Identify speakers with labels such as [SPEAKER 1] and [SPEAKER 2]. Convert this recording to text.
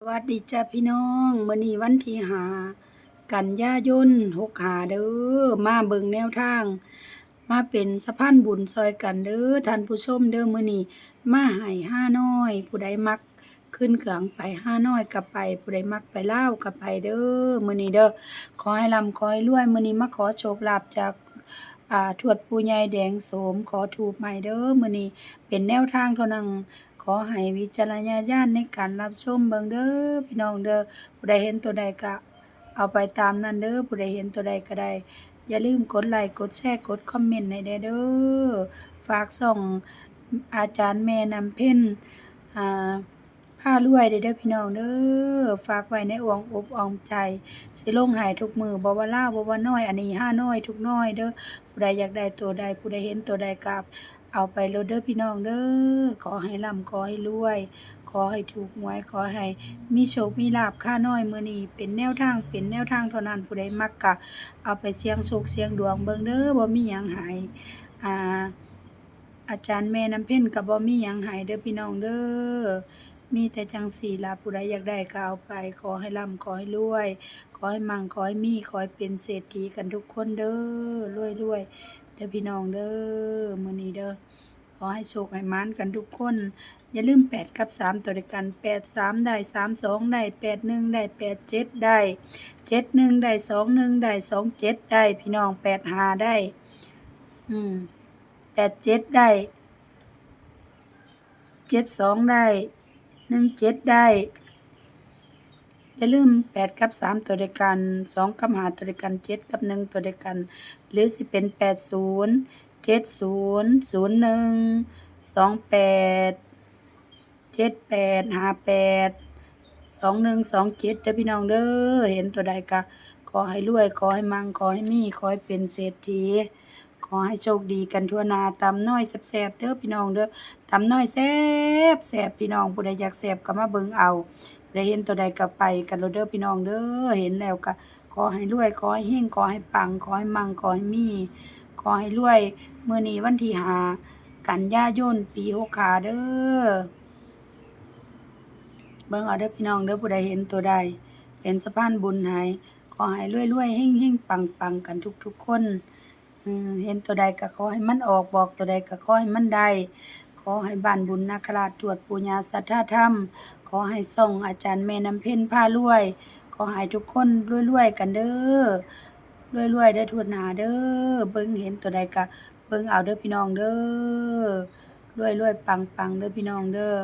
[SPEAKER 1] สวัสดีจ้าพี่น้องมื้อนี้วันที่หากันยายนหกหาเด้อมาเบิ่งแนวทาง มาเป็นสะพานบุญซอยกันเด้อท่านผู้ชมเด้อมื้อนี้มาให้ห้าน้อย ผู้ใดมักขึ้นเครื่องไปห้าน้อยก็ไป ผู้ใดมักไปเล่าวก็ไปเด้อมื้อนี้เด้อขอให้ร่ำขอให้รวยมื้อนี้มาขอโชคลาภจากอ่าทวดปู่ใหญ่แดงโสมขอถูกใหม่เด้อมื้อนี้เป็นแนวทางเท่านั้น อให้วิจารณญาณในการรับชมเบิ่งเด้อพี่น้องเด้อผู้ใดเห็นตัวใดก็เอาไปตามนั้นเด้อผู้ใดเห็นตัวใดก็ได้ อย่าลืมกดไลค์กดแชร์กดคอมเมนต์ให้ได้เด้อฝากส่องอาจารย์แม่นำเพ็ญอ่าผ้ารวยเด้อพี่น้องเด้อฝากไว้ในอ้วงอกอ้อมใจ สิลงหายทุกมือบ่ว่าลาบ่ว่าน้อย อันนี้ห้าน้อยทุกน้อยเด้อผู้ใดอยากได้ตัวใดผู้ใดเห็นตัวใดกับ เอาไปโลดเด้อพี่น้องเด้อขอให้ร่ำขอให้รวย ขอให้ถูกหวย ขอให้มีโชค มีลาภค่าน้อยมือนี้เป็นแนวทางเป็นแนวทางเท่านั้นผู้ใดมักกะ เอาไปเสี่ยงโชคเสี่ยงดวงเบิ่งเด้อบ่มีหยังหายอ่าอาจารย์แม่น้ำเพ็ญก็บ่มีหยังหายเด้อพี่น้องเด้อมีแต่จังสี่ล่ะผู้ใดอยากได้ก็เอาไป ขอให้ร่ำขอให้รวย ขอให้มั่งขอให้มีขอให้เป็นเศรษฐีกันทุกคนเด้อรวยๆเด้อพี่น้องเด้อมื้อนี้เด้อ ขอให้โชคให้มานกันทุกคน อย่าลืม 8 กับ 3 ตัวเดียวกัน 8 3 ได้ 3 2 ได้ 8 1 ได้ 8 7 ได้ 7 1 ได้ 2 1 ได้ 2 7 ได้ พี่น้อง 8 5 ได้ อืม 8 7 ได้ 7 2 ได้ 1 7 ได้ อย่าลืม 8 กับ 3 ตัวเดียวกัน 2 กับ5ตัวเดียวกัน 7 กับ 1 ตัวเดียวกัน หรือสิเป็น 80 70 01 28 78 58 21 27เด้อพี่น้องเด้อเห็นตัวใดก็ขอให้รวย ขอให้มั่งขอให้มีขอให้เป็นเศรษฐี ขอให้โชคดีกันทั่วนาตำน้อยแซ่บๆเด้อพี่น้องเด้อตำน้อยแซ่บแซ่บพี่น้องผู้ใดอยากแซ่บก็มาเบิ่งเอาผู้เห็นตัวใดก็ไปกันโลดเด้อพี่น้องเด้อเห็นแล้วก็ขอให้รวยขอให้เฮงขอให้ปังขอให้มั่งขอให้มี อให้รวย มือนี้วันที่หากันยายนปี65เด้อเบิ่งเอาเด้อพี่น้องเด้อผู้ใดเห็นตัวใดเป็นสะพานบุญให้ขอให้รวยๆเฮ่งๆปังๆกันทุกๆคนเห็นตัวใดก็ขอให้มันออกบอกตัวใดก็ขอให้มันได้ขอให้บ้านบุญนาคราชตรวจปุญญาสัทธาธรรม ขอให้ส่งอาจารย์แม่น้ำเพ็ญพารวย ขอให้ทุกคนรวยๆกันเด้อ รวยๆได้ทวหน้าเด้อเบิ่งเห็นตัวใดก็เบิ่งเอาเด้อพี่น้องเด้อรวยๆปังๆเด้อพี่น้องเด้อ